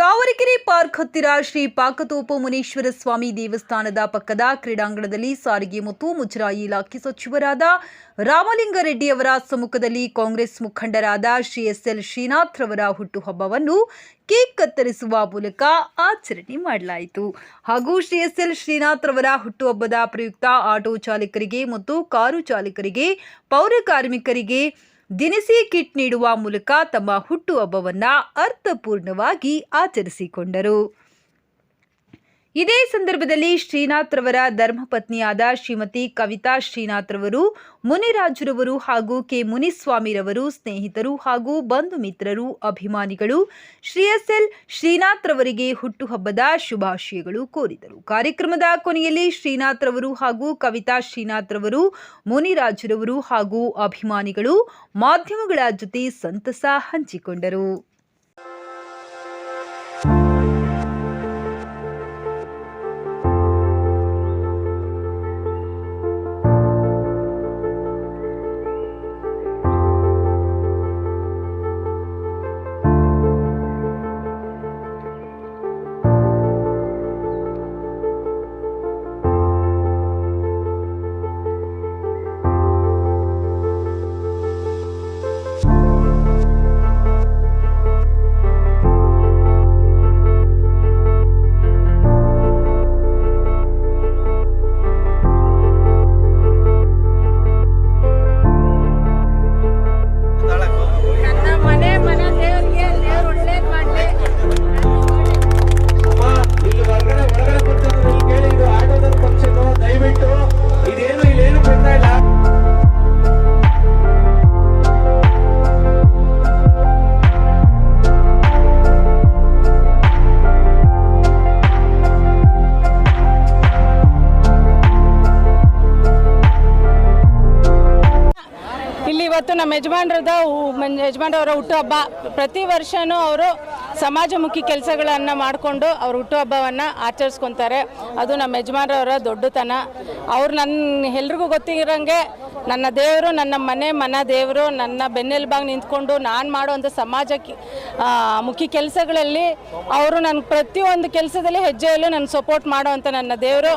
Tavarekere park ಹತ್ತಿರ ಶ್ರೀ ಪಾಕತೋಪ ಮುನೀಶ್ವರ ಸ್ವಾಮಿ ದೇವಸ್ಥಾನದ ಪಕ್ಕದ ಕ್ರೀಡಾಂಗಣದಲ್ಲಿ ಸಾರಿಗೆ ಮತ್ತು ಮುಜರಾಯಿ ಇಲಾಖೆ ಸಚಿವರಾದ ರಾಮಲಿಂಗಾರೆಡ್ಡಿ ಅವರ ಸಮ್ಮುಖದಲ್ಲಿ ಕಾಂಗ್ರೆಸ್ ಮುಖಂಡರಾದ ಶ್ರೀ ಎಸ್ ಎಲ್ ಶ್ರೀನಾಥ್ ರವರ ಹುಟ್ಟುಹಬ್ಬವನ್ನು ಕೇಕ್ ಕತ್ತರಿಸುವ ಮೂಲಕ ಆಚರಣೆ ಮಾಡಲಾಯಿತು. ಹಾಗೂ ಶ್ರೀ ಎಸ್ ಎಲ್ ಶ್ರೀನಾಥ್ ರವರ ಹುಟ್ಟುಹಬ್ಬದ ಪ್ರಯುಕ್ತ ಆಟೋ ಚಾಲಕರಿಗೆ ಮತ್ತು ಕಾರು ಚಾಲಕರಿಗೆ, ಪೌರ ಕಾರ್ಮಿಕರಿಗೆ ದಿನಸಿ ಕಿಟ್ ನೀಡುವ ಮೂಲಕ ತಮ್ಮ ಹುಟ್ಟುಹಬ್ಬವನ್ನು ಅರ್ಥಪೂರ್ಣವಾಗಿ ಆಚರಿಸಿಕೊಂಡರು. ಇದೇ ಸಂದರ್ಭದಲ್ಲಿ ಶ್ರೀನಾಥ್ ರವರ ಧರ್ಮಪತ್ನಿಯಾದ ಶ್ರೀಮತಿ ಕವಿತಾ ಶ್ರೀನಾಥ್ ರವರು, ಮುನಿರಾಜುರವರು ಹಾಗೂ ಕೆ ಮುನಿಸ್ವಾಮಿರವರು ಸ್ನೇಹಿತರು ಹಾಗೂ ಬಂಧು ಮಿತ್ರರು, ಅಭಿಮಾನಿಗಳು, ಶ್ರೀ ಎಸ್ ಎಲ್ ಶ್ರೀನಾಥ್ ಹುಟ್ಟುಹಬ್ಬದ ಶುಭಾಶಯಗಳು ಕೋರಿದರು. ಕಾರ್ಯಕ್ರಮದ ಕೊನೆಯಲ್ಲಿ ಶ್ರೀನಾಥ್ ರವರು ಹಾಗೂ ಕವಿತಾ ಶ್ರೀನಾಥ್ ರವರು, ಮುನಿರಾಜುರವರು ಹಾಗೂ ಅಭಿಮಾನಿಗಳು ಮಾಧ್ಯಮಗಳ ಜೊತೆ ಸಂತಸ ಹಂಚಿಕೊಂಡರು. ನಮ್ಮ ಯಜಮಾನ್ರದ ಯಜಮಾನ್ರ ಮನ್- ಯಜಮಾನ್ರವರ ಹುಟ್ಟುಹಬ್ಬ ಪ್ರತಿ ವರ್ಷನೂ ಅವರು ಸಮಾಜಮುಖಿ ಕೆಲಸಗಳನ್ನು ಮಾಡಿಕೊಂಡು ಅವ್ರ ಹುಟ್ಟುಹಬ್ಬವನ್ನು ಆಚರಿಸ್ಕೊತಾರೆ. ಅದು ನಮ್ಮ ಯಜಮಾನ್ರವರ ದೊಡ್ಡತನ. ಅವ್ರು ನನ್ನ ಎಲ್ರಿಗೂ ಗೊತ್ತಿರೋಂಗೆ ನನ್ನ ದೇವರು ನನ್ನ ಮನೆ ಮನ ದೇವರು ನನ್ನ ಬೆನ್ನೆಲುಬಾಗಿ ನಿಂತ್ಕೊಂಡು ನಾನು ಮಾಡುವಂಥ ಸಮಾಜಕ್ಕೆ ಆ, ಮುಖಿ ಕೆಲಸಗಳಲ್ಲಿ ಅವರು ನನ್ನ ಪ್ರತಿಯೊಂದು ಕೆಲಸದಲ್ಲಿ ಹೆಜ್ಜೆಯಲ್ಲೂ ನನ್ನ ಸಪೋರ್ಟ್ ಮಾಡುವಂಥ ನನ್ನ ದೇವರು.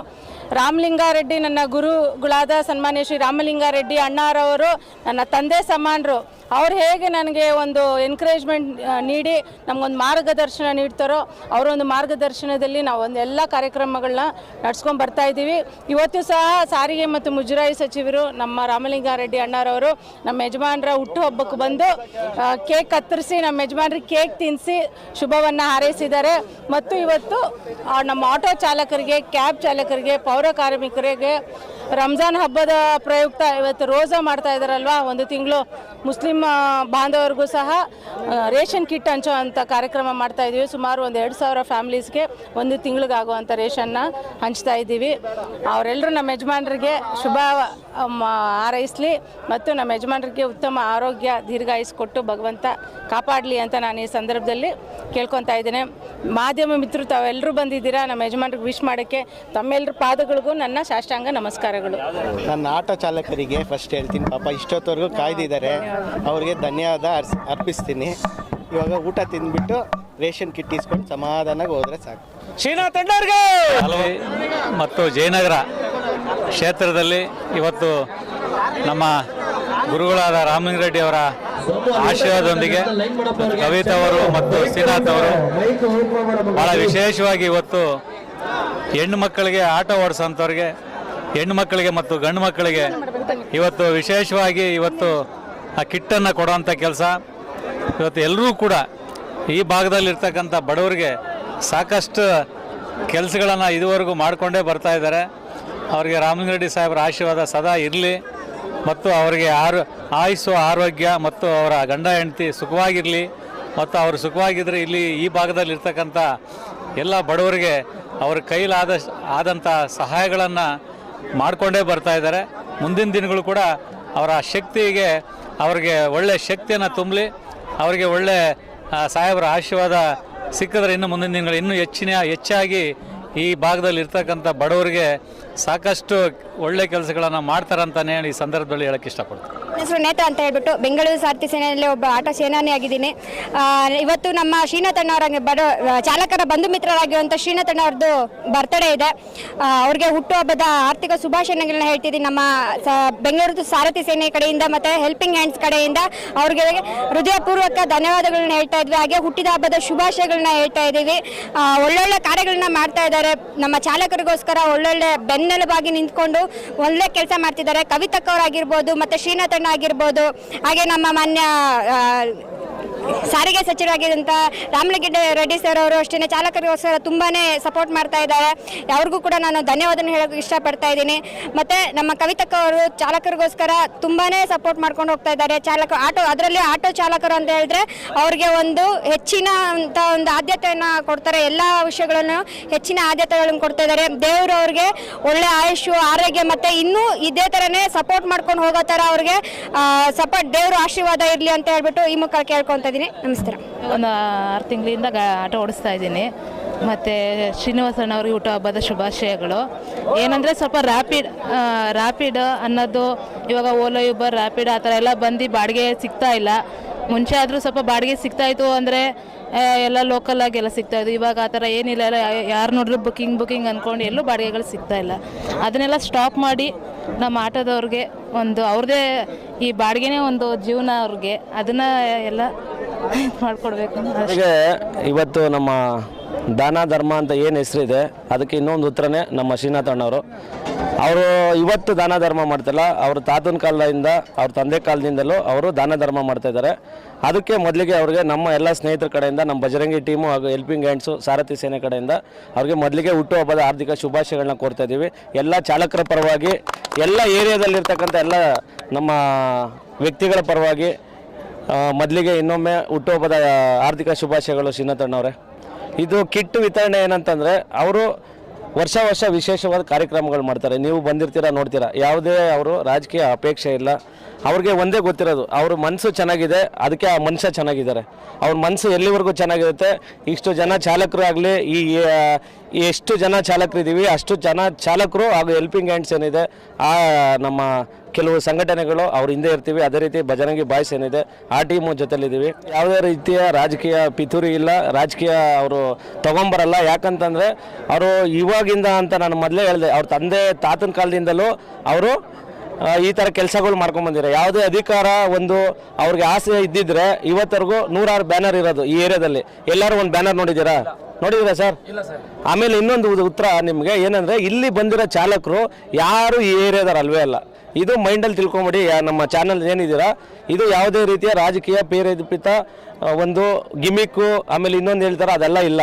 ರಾಮಲಿಂಗಾರೆಡ್ಡಿ ನನ್ನ ಗುರುಗಳಾದ ಸನ್ಮಾನ್ಯ ಶ್ರೀ ರಾಮಲಿಂಗಾರೆಡ್ಡಿ ಅಣ್ಣಾರವರು, ನನ್ನ ತಂದೆ ಸಮಾನರು, ಅವ್ರು ಹೇಗೆ ನನಗೆ ಒಂದು ಎನ್ಕರೇಜ್ಮೆಂಟ್ ನೀಡಿ ನಮಗೊಂದು ಮಾರ್ಗದರ್ಶನ ನೀಡ್ತಾರೋ, ಅವರೊಂದು ಮಾರ್ಗದರ್ಶನದಲ್ಲಿ ನಾವು ಒಂದು ಎಲ್ಲ ಕಾರ್ಯಕ್ರಮಗಳನ್ನ ನಡ್ಸ್ಕೊಂಡು ಬರ್ತಾ ಇದ್ದೀವಿ. ಇವತ್ತು ಸಹ ಸಾರಿಗೆ ಮತ್ತು ಮುಜರಾಯಿ ಸಚಿವರು ನಮ್ಮ ರಾಮಲಿಂಗಾರೆಡ್ಡಿ ಅಣ್ಣಾರವರು ನಮ್ಮ ಯಜಮಾನರ ಹುಟ್ಟುಹಬ್ಬಕ್ಕೆ ಬಂದು ಕೇಕ್ ಕತ್ತರಿಸಿ, ನಮ್ಮ ಯಜಮಾನ್ರಿಗೆ ಕೇಕ್ ತಿನ್ನಿಸಿ ಶುಭವನ್ನು ಹಾರೈಸಿದ್ದಾರೆ. ಮತ್ತು ಇವತ್ತು ನಮ್ಮ ಆಟೋ ಚಾಲಕರಿಗೆ, ಕ್ಯಾಬ್ ಚಾಲಕರಿಗೆ, ಪೌರ ಕಾರ್ಮಿಕರಿಗೆ ರಂಜಾನ್ ಹಬ್ಬದ ಪ್ರಯುಕ್ತ ಇವತ್ತು ರೋಜಾ ಮಾಡ್ತಾ ಇದ್ದಾರಲ್ವಾ? ಒಂದು ತಿಂಗಳು ಮುಸ್ಲಿಂ ಬಾಂಧವರಿಗೂ ಸಹ ರೇಷನ್ ಕಿಟ್ ಹಂಚೋ ಅಂಥ ಕಾರ್ಯಕ್ರಮ ಮಾಡ್ತಾ ಇದ್ದೀವಿ ಸುಮಾರು ಒಂದು ಎರಡು ಸಾವಿರ ಫ್ಯಾಮ್ಲೀಸ್ಗೆ ಒಂದು ತಿಂಗಳಿಗಾಗುವಂಥ ರೇಷನ್ನ ಹಂಚ್ತಾ ಇದ್ದೀವಿ. ಅವರೆಲ್ಲರೂ ನಮ್ಮ ಯಜಮಾನರಿಗೆ ಶುಭ ಹಾರೈಸಲಿ ಮತ್ತು ನಮ್ಮ ಯಜಮಾನರಿಗೆ ಉತ್ತಮ ಆರೋಗ್ಯ ದೀರ್ಘಾಯಿಸಿಕೊಟ್ಟು ಭಗವಂತ ಕಾಪಾಡಲಿ ಅಂತ ನಾನು ಈ ಸಂದರ್ಭದಲ್ಲಿ ಕೇಳ್ಕೊತಾ ಇದ್ದೇನೆ. ಮಾಧ್ಯಮ ಮಿತ್ರರು ತಾವೆಲ್ಲರೂ ಬಂದಿದ್ದೀರಾ? ನಮ್ಮ ಯಜಮಾನ್ರಿಗೆ ವಿಶ್ ಮಾಡೋಕ್ಕೆ ತಮ್ಮೆಲ್ಲರ ಪಾದಗಳಿಗೂ ನನ್ನ ಸಾಷ್ಟಾಂಗ ನಮಸ್ಕಾರಗಳು. ನನ್ನ ಆಟೋ ಚಾಲಕರಿಗೆ ಫಸ್ಟ್ ಹೇಳ್ತೀನಿ. ಪಾಪ ಇಷ್ಟೊತ್ತವರೆಗೂ ಕಾಯ್ದಿದ್ದಾರೆ. ಅವರಿಗೆ ಧನ್ಯವಾದ ಅರ್ಸ್ ಅರ್ಪಿಸ್ತೀನಿ. ಇವಾಗ ಊಟ ತಿಂದ್ಬಿಟ್ಟು ರೇಷನ್ ಕಿಟ್ ಇಸ್ಕೊಂಡು ಸಮಾಧಾನಾಗಿ ಹೋದ್ರೆ ಸಾಕು. ಶ್ರೀನಾಥ್ ಅಣ್ಣವ್ರಿಗೆ ಮತ್ತು ಜಯನಗರ ಕ್ಷೇತ್ರದಲ್ಲಿ ಇವತ್ತು ನಮ್ಮ ಗುರುಗಳಾದ ರಾಮಲಿಂಗರೆಡ್ಡಿ ಅವರ ಆಶೀರ್ವಾದದೊಂದಿಗೆ ಕವಿತಾ ಅವರು ಮತ್ತು ಶ್ರೀನಾಥ್ ಅವರು ಬಹಳ ವಿಶೇಷವಾಗಿ ಇವತ್ತು ಹೆಣ್ಣು ಮಕ್ಕಳಿಗೆ ಆಟ ಓಡಿಸೋಂಥವ್ರಿಗೆ ಹೆಣ್ಣು ಮಕ್ಕಳಿಗೆ ಮತ್ತು ಗಂಡು ಮಕ್ಕಳಿಗೆ ಇವತ್ತು ವಿಶೇಷವಾಗಿ ಇವತ್ತು ಆ ಕಿಟ್ಟನ್ನು ಕೊಡೋವಂಥ ಕೆಲಸ. ಇವತ್ತು ಎಲ್ಲರೂ ಕೂಡ ಈ ಭಾಗದಲ್ಲಿರ್ತಕ್ಕಂಥ ಬಡವರಿಗೆ ಸಾಕಷ್ಟು ಕೆಲಸಗಳನ್ನು ಇದುವರೆಗೂ ಮಾಡಿಕೊಂಡೇ ಬರ್ತಾ ಇದ್ದಾರೆ. ಅವರಿಗೆ ರಾಮಲಿಂಗರೆಡ್ಡಿ ಸಾಹೇಬರ ಆಶೀರ್ವಾದ ಸದಾ ಇರಲಿ. ಮತ್ತು ಅವರಿಗೆ ಆರು, ಆಯುಸ್ಸು, ಆರೋಗ್ಯ ಮತ್ತು ಅವರ ಗಂಡ ಹೆಂಡತಿ ಸುಖವಾಗಿರಲಿ. ಮತ್ತು ಅವರು ಸುಖವಾಗಿದ್ದರೆ ಇಲ್ಲಿ ಈ ಭಾಗದಲ್ಲಿರ್ತಕ್ಕಂಥ ಎಲ್ಲ ಬಡವರಿಗೆ ಅವ್ರ ಕೈಲಾದ ಆದಂಥ ಸಹಾಯಗಳನ್ನು ಮಾಡಿಕೊಂಡೇ ಬರ್ತಾ ಇದ್ದಾರೆ. ಮುಂದಿನ ದಿನಗಳು ಕೂಡ ಅವರ ಶಕ್ತಿಗೆ, ಅವರಿಗೆ ಒಳ್ಳೆಯ ಶಕ್ತಿಯನ್ನು ತುಂಬಲಿ, ಅವರಿಗೆ ಒಳ್ಳೆ ಸಾಹೇಬರ ಆಶೀರ್ವಾದ ಸಿಕ್ಕಿದ್ರೆ ಇನ್ನು ಮುಂದಿನ ದಿನಗಳು ಇನ್ನೂ ಹೆಚ್ಚಿನ, ಹೆಚ್ಚಾಗಿ ಈ ಭಾಗದಲ್ಲಿ ಇರ್ತಕ್ಕಂಥ ಬಡವರಿಗೆ ಸಾಕಷ್ಟು ಒಳ್ಳೆ ಕೆಲಸಗಳನ್ನು ಮಾಡ್ತಾರಂತಾನೆ ಈ ಸಂದರ್ಭದಲ್ಲಿ ಹೇಳಕ್ಕೆ ಇಷ್ಟಪಡ್ತೀನಿ. ಹೆಸರು ನೇತ ಅಂತ ಹೇಳ್ಬಿಟ್ಟು ಬೆಂಗಳೂರು ಸಾರಥಿ ಸೇನೆಯಲ್ಲಿ ಒಬ್ಬ ಆಟ ಸೇನಾನಿ ಆಗಿದ್ದೀನಿ. ಇವತ್ತು ನಮ್ಮ ಶ್ರೀನಾಥ್ ಅಣ್ಣವರ ಬರೋ ಚಾಲಕರ ಬಂಧು ಮಿತ್ರರಾಗಿರುವಂಥ ಶ್ರೀನಾಥ್ ಅಣ್ಣವ್ರದ್ದು ಬರ್ತಡೇ ಇದೆ. ಆ, ಅವ್ರಿಗೆ ಹುಟ್ಟುಹಬ್ಬದ ಆರ್ಥಿಕ ಶುಭಾಶಯಗಳನ್ನ ಹೇಳ್ತಿದ್ದೀನಿ. ನಮ್ಮ ಸ ಬೆಂಗಳೂರು ಸಾರಥಿ ಸೇನೆ ಕಡೆಯಿಂದ ಮತ್ತು ಹೆಲ್ಪಿಂಗ್ ಹ್ಯಾಂಡ್ಸ್ ಕಡೆಯಿಂದ ಅವ್ರಿಗೆ ಹೃದಯಪೂರ್ವಕ ಧನ್ಯವಾದಗಳನ್ನ ಹೇಳ್ತಾ ಇದ್ವಿ ಹಾಗೆ ಹುಟ್ಟಿದ ಹಬ್ಬದ ಶುಭಾಶಯಗಳನ್ನ ಹೇಳ್ತಾ ಇದ್ದೀವಿ. ಒಳ್ಳೊಳ್ಳೆ ಕಾರ್ಯಗಳನ್ನ ಮಾಡ್ತಾ ಇದ್ದಾರೆ. ನಮ್ಮ ಚಾಲಕರಿಗೋಸ್ಕರ ಒಳ್ಳೊಳ್ಳೆ ಬೆನ್ನೆಲುಬಾಗಿ ನಿಂತ್ಕೊಂಡು ಒಳ್ಳೆ ಕೆಲಸ ಮಾಡ್ತಿದ್ದಾರೆ. ಕವಿತಕ್ಕವರಾಗಿರ್ಬೋದು ಮತ್ತು ಶ್ರೀನಾಥಣ್ಣ ಆಗಿರ್ಬೋದು ಹಾಗೆ ನಮ್ಮ ಮಾನ್ಯ ಸಾರಿಗೆ ಸಚಿವರಾಗಿದ್ದಂಥ ರಾಮಲಿಂಗಡ್ಡೆ ರೆಡ್ಡಿ ಸರ್ ಅವರು ಅಷ್ಟೇ ಚಾಲಕರಿಗೋಸ್ಕರ ತುಂಬಾ ಸಪೋರ್ಟ್ ಮಾಡ್ತಾ ಇದ್ದಾರೆ. ಅವ್ರಿಗೂ ಕೂಡ ನಾನು ಧನ್ಯವಾದ ಹೇಳೋಕೆ ಇಷ್ಟಪಡ್ತಾ ಇದ್ದೀನಿ. ಮತ್ತು ನಮ್ಮ ಕವಿತಕ್ಕ ಅವರು ಚಾಲಕರಿಗೋಸ್ಕರ ತುಂಬಾ ಸಪೋರ್ಟ್ ಮಾಡ್ಕೊಂಡು ಹೋಗ್ತಾ ಇದ್ದಾರೆ. ಚಾಲಕ ಆಟೋ, ಅದರಲ್ಲಿ ಆಟೋ ಚಾಲಕರು ಅಂತ ಹೇಳಿದ್ರೆ ಅವ್ರಿಗೆ ಒಂದು ಹೆಚ್ಚಿನ ಅಂತ ಒಂದು ಆದ್ಯತೆಯನ್ನು ಕೊಡ್ತಾರೆ. ಎಲ್ಲ ವಿಷಯಗಳನ್ನು ಹೆಚ್ಚಿನ ಆದ್ಯತೆಗಳನ್ನು ಕೊಡ್ತಾ ಇದ್ದಾರೆ. ದೇವರು ಅವ್ರಿಗೆ ಒಳ್ಳೆ ಆಯುಷು, ಆರೋಗ್ಯ ಮತ್ತು ಇನ್ನೂ ಇದೇ ಥರನೇ ಸಪೋರ್ಟ್ ಮಾಡ್ಕೊಂಡು ಹೋಗೋ ಥರ ಅವ್ರಿಗೆ ಸಪೋರ್ಟ್ ದೇವರು ಆಶೀರ್ವಾದ ಇರಲಿ ಅಂತ ಹೇಳ್ಬಿಟ್ಟು ಈ ಮುಖ ಕೇಳ್ಕೊತಾ ಇದ್ದೀನಿ ನಮಸ್ಕಾರ. ಒಂದು ಆರು ತಿಂಗಳಿಂದ ಆಟೋ ಓಡಿಸ್ತಾ ಇದ್ದೀನಿ. ಮತ್ತು ಶ್ರೀನಿವಾಸಣ್ಣವ್ರಿಗೆ ಅವ್ರಿಗೆ ಹುಟ್ಟುಹಬ್ಬದ ಶುಭಾಶಯಗಳು. ಏನಂದರೆ ಸ್ವಲ್ಪ ರ್ಯಾಪಿಡ್ ರ್ಯಾಪಿಡ್ ಅನ್ನೋದು, ಇವಾಗ ಓಲೋ ಯೂಬರ್ ರ್ಯಾಪಿಡ್ ಆ ಥರ ಎಲ್ಲ ಬಂದು ಬಾಡಿಗೆ ಸಿಗ್ತಾ ಇಲ್ಲ. ಮುಂಚೆ ಆದರೂ ಸ್ವಲ್ಪ ಬಾಡಿಗೆ ಸಿಗ್ತಾ ಇತ್ತು ಅಂದರೆ ಎಲ್ಲ ಲೋಕಲಾಗಿ ಎಲ್ಲ ಸಿಗ್ತಾ ಇತ್ತು. ಇವಾಗ ಆ ಥರ ಏನಿಲ್ಲ. ಎಲ್ಲ ಯಾರು ನೋಡಿದ್ರು ಬುಕಿಂಗ್ ಬುಕಿಂಗ್ ಅಂದ್ಕೊಂಡು ಎಲ್ಲೂ ಬಾಡಿಗೆಗಳು ಸಿಗ್ತಾ ಇಲ್ಲ. ಅದನ್ನೆಲ್ಲ ಸ್ಟಾಪ್ ಮಾಡಿ ನಮ್ಮ ಆಟೋದವ್ರಿಗೆ ಒಂದು ಅವ್ರದ್ದೇ ಈ ಬಾಡಿಗೆನೇ ಒಂದು ಜೀವನ ಅವ್ರಿಗೆ. ಅದನ್ನು ಎಲ್ಲ ಮಾಡಿಕೊಡ್ಬೇಕು ಇವತ್ತು ನಮ್ಮ ದಾನ, ಧರ್ಮ ಅಂತ ಏನು ಹೆಸರಿದೆ, ಅದಕ್ಕೆ ಇನ್ನೊಂದು ಉತ್ತರನೇ ನಮ್ಮ ಶ್ರೀನಾಥ್ ಅಣ್ಣವರು ಅವರು ಇವತ್ತು ದಾನ, ಧರ್ಮ ಮಾಡ್ತಿಲ್ಲ ಅವ್ರ ತಾತನ ಕಾಲದಿಂದ, ಅವ್ರ ತಂದೆ ಕಾಲದಿಂದಲೂ ಅವರು ದಾನ, ಧರ್ಮ ಮಾಡ್ತಾ ಇದ್ದಾರೆ. ಅದಕ್ಕೆ ಮೊದಲಿಗೆ ಅವ್ರಿಗೆ ನಮ್ಮ ಎಲ್ಲ ಸ್ನೇಹಿತರ ಕಡೆಯಿಂದ, ನಮ್ಮ ಬಜರಂಗಿ ಟೀಮು ಹಾಗೂ ಹೆಲ್ಪಿಂಗ್ ಹ್ಯಾಂಡ್ಸು, ಸಾರಥಿ ಸೇನೆ ಕಡೆಯಿಂದ ಅವ್ರಿಗೆ ಮೊದಲಿಗೆ ಹುಟ್ಟುಹಬ್ಬದ ಆರ್ಥಿಕ ಶುಭಾಶಯಗಳನ್ನ ಕೋರ್ತಾ ಇದ್ದೀವಿ. ಎಲ್ಲ ಚಾಲಕರ ಪರವಾಗಿ, ಎಲ್ಲ ಏರಿಯಾದಲ್ಲಿರ್ತಕ್ಕಂಥ ಎಲ್ಲ ನಮ್ಮ ವ್ಯಕ್ತಿಗಳ ಪರವಾಗಿ ಮೊದಲಿಗೆ ಇನ್ನೊಮ್ಮೆ ಹುಟ್ಟುಹಬ್ಬದ ಆರ್ಥಿಕ ಶುಭಾಶಯಗಳು ಶ್ರೀನಾಥಣ್ಣವ್ರೆ ಇದು ಕಿಟ್ ವಿತರಣೆ ಏನಂತಂದರೆ, ಅವರು ವರ್ಷ ವರ್ಷ ವಿಶೇಷವಾದ ಕಾರ್ಯಕ್ರಮಗಳು ಮಾಡ್ತಾರೆ. ನೀವು ಬಂದಿರ್ತೀರಾ, ನೋಡ್ತೀರಾ. ಯಾವುದೇ ಅವರು ರಾಜಕೀಯ ಅಪೇಕ್ಷೆ ಇಲ್ಲ. ಅವ್ರಿಗೆ ಒಂದೇ ಗೊತ್ತಿರೋದು, ಅವ್ರ ಮನಸ್ಸು ಚೆನ್ನಾಗಿದೆ, ಅದಕ್ಕೆ ಆ ಮನುಷ್ಯ ಚೆನ್ನಾಗಿದ್ದಾರೆ. ಅವ್ರ ಮನಸ್ಸು ಎಲ್ಲಿವರೆಗೂ ಚೆನ್ನಾಗಿರುತ್ತೆ, ಇಷ್ಟು ಜನ ಚಾಲಕರು ಆಗಲಿ, ಈ ಎಷ್ಟು ಜನ ಚಾಲಕರಿದ್ದೀವಿ, ಅಷ್ಟು ಜನ ಚಾಲಕರು ಹಾಗೂ ಹೆಲ್ಪಿಂಗ್ ಹ್ಯಾಂಡ್ಸ್ ಏನಿದೆ, ಆ, ನಮ್ಮ ಕೆಲವು ಸಂಘಟನೆಗಳು ಅವ್ರ ಹಿಂದೆ ಇರ್ತೀವಿ. ಅದೇ ರೀತಿ ಬಜರಂಗಿ ಬಾಯ್ಸ್ ಏನಿದೆ ಆ ಟೀಮು ಜೊತೆಲಿದ್ದೀವಿ. ಯಾವುದೇ ರೀತಿಯ ರಾಜಕೀಯ ಪಿತೂರಿ ಇಲ್ಲ ರಾಜಕೀಯ ಅವರು ತೊಗೊಂಬರಲ್ಲ. ಯಾಕಂತಂದರೆ ಅವರು ಇವಾಗಿಂದ ಅಂತ ನಾನು ಮೊದಲೇ ಹೇಳಿದೆ ಅವ್ರ ತಂದೆ ತಾತನ ಕಾಲದಿಂದಲೂ ಅವರು ಈ ಥರ ಕೆಲಸಗಳು ಮಾಡ್ಕೊಂಬಂದಿರ ಯಾವುದೇ ಅಧಿಕಾರ ಒಂದು ಅವ್ರಿಗೆ ಆಸೆ ಇದ್ದಿದ್ರೆ ಇವತ್ತರೆಗೂ ನೂರಾರು ಬ್ಯಾನರ್ ಇರೋದು ಈ ಏರಿಯಾದಲ್ಲಿ. ಎಲ್ಲರೂ ಒಂದು ಬ್ಯಾನರ್ ನೋಡಿದ್ದೀರಾ? ನೋಡಿದ್ದೀರಾ ಸರ್? ಆಮೇಲೆ ಇನ್ನೊಂದು ಉತ್ತರ ನಿಮಗೆ ಏನಂದರೆ ಇಲ್ಲಿ ಬಂದಿರೋ ಚಾಲಕರು ಯಾರು ಈ ಏರಿಯಾದವ್ರು ಅಲ್ವೇ ಅಲ್ಲ. ಇದು ಮೈಂಡಲ್ಲಿ ತಿಳ್ಕೊಂಬಿಡಿ ನಮ್ಮ ಚಾನಲ್ ಏನಿದ್ದೀರಾ ಇದು ಯಾವುದೇ ರೀತಿಯ ರಾಜಕೀಯ ಪ್ರೇರೇಪಿತ ಒಂದು ಗಿಮಿಕ್ಕು ಆಮೇಲೆ ಇನ್ನೊಂದು ಹೇಳ್ತಾರೆ, ಅದೆಲ್ಲ ಇಲ್ಲ.